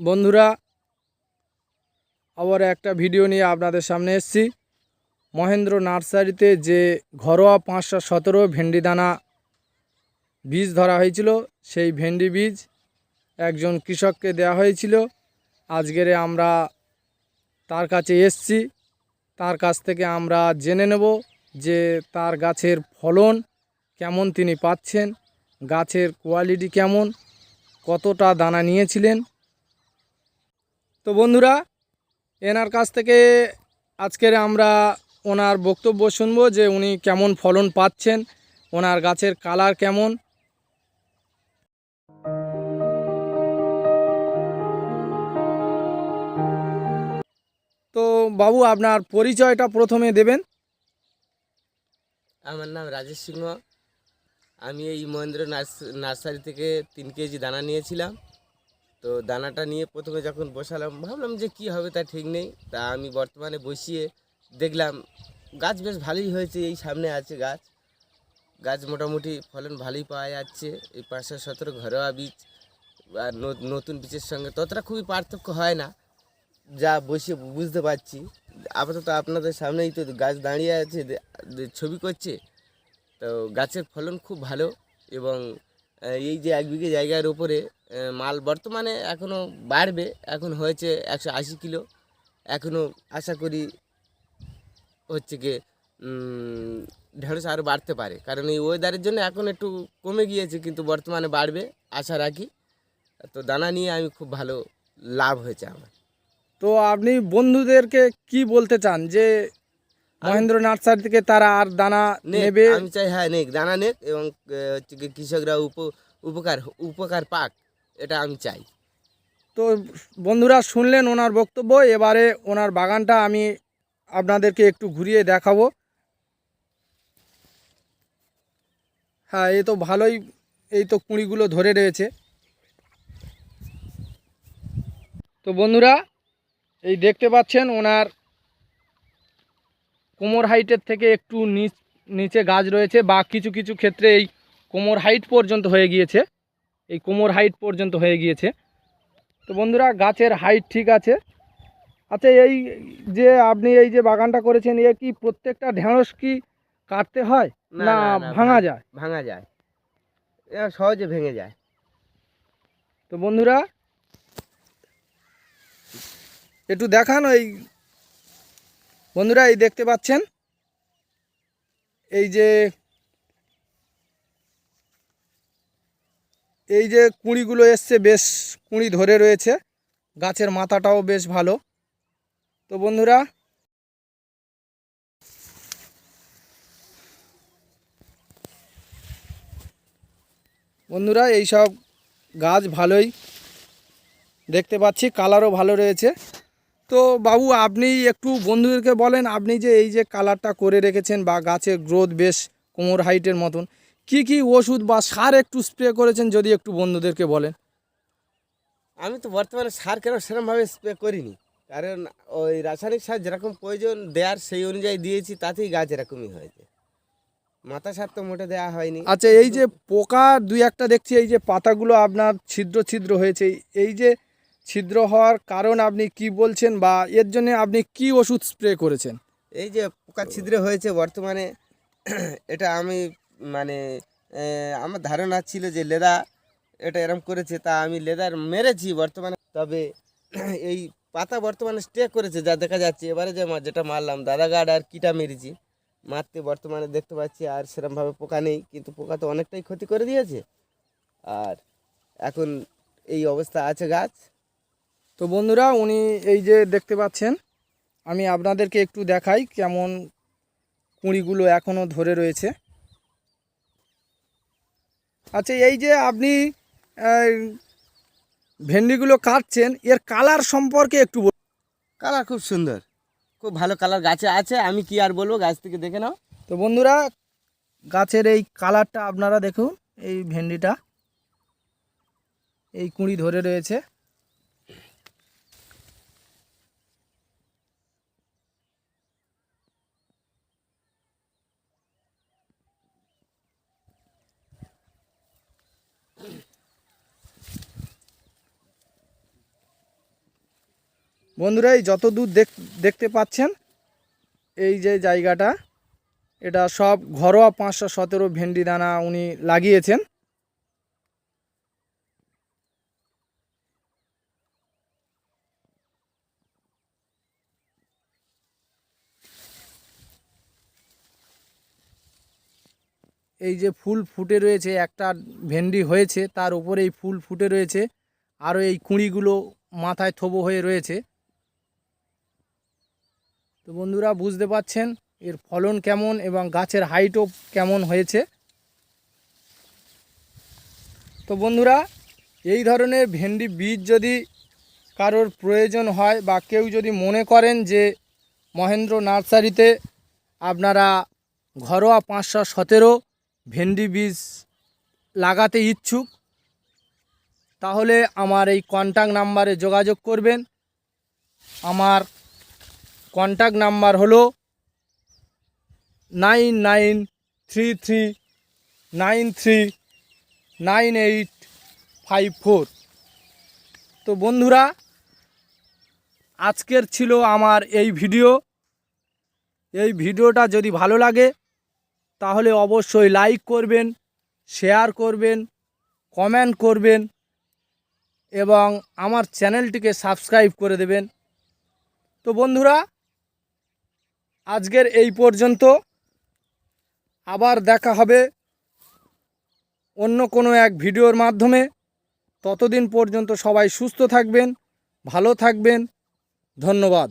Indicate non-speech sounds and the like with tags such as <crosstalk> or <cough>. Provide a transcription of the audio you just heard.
বন্ধুরা আবার একটা ভিডিও নিয়ে আপনাদের সামনে এসেছি। মহেন্দ্র নার্সারিতে যে ঘরোয়া পাঁচশো সতেরো ভেন্ডি দানা বীজ ধরা হয়েছিল, সেই ভেন্ডি বীজ একজন কৃষককে দেওয়া হয়েছিল। আজকেরে আমরা তার কাছে এসছি। তার কাছ থেকে আমরা জেনে নেব যে তার গাছের ফলন কেমন তিনি পাচ্ছেন, গাছের কোয়ালিটি কেমন, কতটা দানা নিয়েছিলেন তো বন্ধুরা, এনার কাছ থেকে আজকের আমরা ওনার বক্তব্য শুনব যে উনি কেমন ফলন পাচ্ছেন, ওনার গাছের কালার কেমন। তো বাবু, আপনার পরিচয়টা প্রথমে দেবেন। আমার নাম রাজেশ সিংহ। আমি এই মহেন্দ্র নার্স- নার্সারি থেকে তিন কেজি দানা নিয়েছিলাম। তো দানাটা নিয়ে প্রথমে যখন বসালাম ভাবলাম যে কি হবে তা ঠিক নেই। তা আমি বর্তমানে বসিয়ে দেখলাম গাছ বেশ ভালোই হয়েছে এই সামনে আছে গাছ। গাছ মোটামুটি ফলন ভালোই পাওয়া যাচ্ছে এই পাঁচশো সতেরো ঘরোয়া বীজ আর নতুন বীজের সঙ্গে ততটা খুবই পার্থক্য হয় না যা বসে বুঝতে পারছি। আপাতত আপনাদের সামনেই তো গাছ দাঁড়িয়ে আছে ছবি করছে। তো গাছের ফলন খুব ভালো এবং এই যে এক বিঘে জায়গার আহ, মাল বর্তমানে এখনও বাড়বে এখন হয়েছে একশো আশি কিলো। এখনও আশা করি হচ্ছে কি উম, ঢেঁড়স আরও বাড়তে পারে। কারণ এই ওয়েদারের জন্য এখন একটু কমে গিয়েছে কিন্তু বর্তমানে বাড়বে আশা রাখি। তো দানা নিয়ে আমি খুব ভালো লাভ হয়েছে আমার। তো আপনি বন্ধুদেরকে কি বলতে চান? যে মহেন্দ্র নার্সারি থেকে তারা আর দানা নেবে? আমি চাই হ্যাঁ নেক দানা নেক এবং হচ্ছে কি কৃষকরা উপ উপকার উপকার পাক। এটা আমি চাই। তো বন্ধুরা শুনলেন ওনার বক্তব্য, এবারে ওনার বাগানটা আমি আপনাদেরকে একটু ঘুরিয়ে দেখাবো। হ্যাঁ এ তো ভালোই, এই তো কুঁড়িগুলো ধরে রয়েছে। তো বন্ধুরা, এই দেখতে পাচ্ছেন ওনার কোমর হাইটের থেকে একটু নিচ, নিচে গাছ রয়েছে বা কিছু কিছু ক্ষেত্রে এই কোমর হাইট পর্যন্ত হয়ে গিয়েছে। এই কোমর হাইট পর্যন্ত হয়ে গিয়েছে। তো বন্ধুরা গাছের হাইট ঠিক আছে। আচ্ছা এই যে আপনি এই যে বাগানটা করেছেন এ কি প্রত্যেকটা ঢেঁড়স কি কাটতে হয়? না ভাঙা যায়? ভাঙা যায়। সহজে ভেঙে যায়। তো বন্ধুরা একটু দেখান ওই বন্ধুরা এই দেখতে পাচ্ছেন? এই যে এই যে কুঁড়িগুলো এসছে, বেশ কুঁড়ি ধরে রয়েছে। গাছের মাথাটাও বেশ ভালো। তো বন্ধুরা বন্ধুরা, এই সব গাছ ভালোই দেখতে পাচ্ছি, কালারও ভালো রয়েছে। তো বাবু, আপনি একটু বন্ধুদেরকে বলেন, আপনি যে এই যে কালারটা করে রেখেছেন বা গাছের গ্রোথ বেশ কোমর হাইটের মতন কি কি ওষুধ বা সার একটু স্প্রে করেছেন যদি একটু বন্ধুদেরকে বলেন? আমি তো বর্তমানে সার কেন সেরকমভাবে স্প্রে করিনি। কারণ ওই রাসায়নিক সার যেরকম প্রয়োজন দেওয়ার সেই অনুযায়ী দিয়েছি তাতেই গাছ এরকমই হয়েছে। মাথা সার তো মোটে দেওয়া হয়নি। আচ্ছা এই যে পোকা দুই একটা দেখছি এই যে পাতাগুলো আপনার ছিদ্র ছিদ্র হয়েছে এই যে ছিদ্র হওয়ার কারণ আপনি কি বলছেন বা এর জন্য আপনি কি ওষুধ স্প্রে করেছেন? এই যে পোকা ছিদ্রে হয়েছে বর্তমানে <clears throat> এটা আমি মানে আমার ধারণা ছিল যে লেদা এটা এরম করেছে, তা আমি লেদার মেরেছি বর্তমানে। তবে এই পাতা বর্তমানে স্টে করেছে, যা দেখা যাচ্ছে। এবারে যে যেটা মারলাম, দাদা আর কিটা মেরেছি। মারতে বর্তমানে দেখতে পাচ্ছি, আর সেরমভাবে পোকা নেই, কিন্তু পোকা তো অনেকটাই ক্ষতি করে দিয়েছে। আর এখন এই অবস্থা আছে গাছ। তো বন্ধুরা, উনি এই যে দেখতে পাচ্ছেন, আমি আপনাদেরকে একটু দেখাই কেমন কুঁড়িগুলো এখনও ধরে রয়েছে। আচ্ছা এই যে আপনি ভেন্ডিগুলো কাটছেন এর কালার সম্পর্কে একটু বল কালার খুব সুন্দর। খুব ভালো কালার গাছে আছে আমি কি আর বলব গাছ থেকে দেখে নাও। তো বন্ধুরা গাছের এই কালারটা আপনারা দেখুন এই ভেন্ডিটা। এই কুঁড়ি ধরে রয়েছে। বন্ধুরা এই যত দূর দেখ দেখতে পাচ্ছেন, এই যে জায়গাটা, এটা সব ঘরোয়া পাঁচশো সতেরো ভেন্ডি দানা উনি লাগিয়েছেন। এই যে ফুল ফুটে রয়েছে, একটা ভেন্ডি হয়েছে, তার উপরে এই ফুল ফুটে রয়েছে, আরও এই কুঁড়িগুলো মাথায় থোবো হয়ে রয়েছে। তো বন্ধুরা বুঝতে পাচ্ছেন এর ফলন কেমন এবং গাছের হাইটও কেমন হয়েছে। তো বন্ধুরা, এই ধরনের ভেন্ডি বীজ যদি কারোর প্রয়োজন হয় বা কেউ যদি মনে করেন যে মহেন্দ্র নার্সারিতে আপনারা ঘরোয়া পাঁচশো সতেরো ভেন্ডি বীজ লাগাতে ইচ্ছুক, তাহলে আমার এই কন্ট্যাক্ট নাম্বারে যোগাযোগ করবেন। আমার কন্ট্যাক্ট নাম্বার হলো nine nine three three nine three nine eight five four. তো বন্ধুরা, আজকের ছিল আমার এই ভিডিও। এই ভিডিওটা যদি ভালো লাগে, তাহলে অবশ্যই লাইক করবেন, শেয়ার করবেন, কমেন্ট করবেন, এবং আমার চ্যানেলটিকে সাবস্ক্রাইব করে দেবেন। তো বন্ধুরা আজকের এই পর্যন্ত। আবার দেখা হবে অন্য কোনো এক ভিডিওর মাধ্যমে। ততদিন পর্যন্ত সবাই সুস্থ থাকবেন, ভালো থাকবেন। ধন্যবাদ।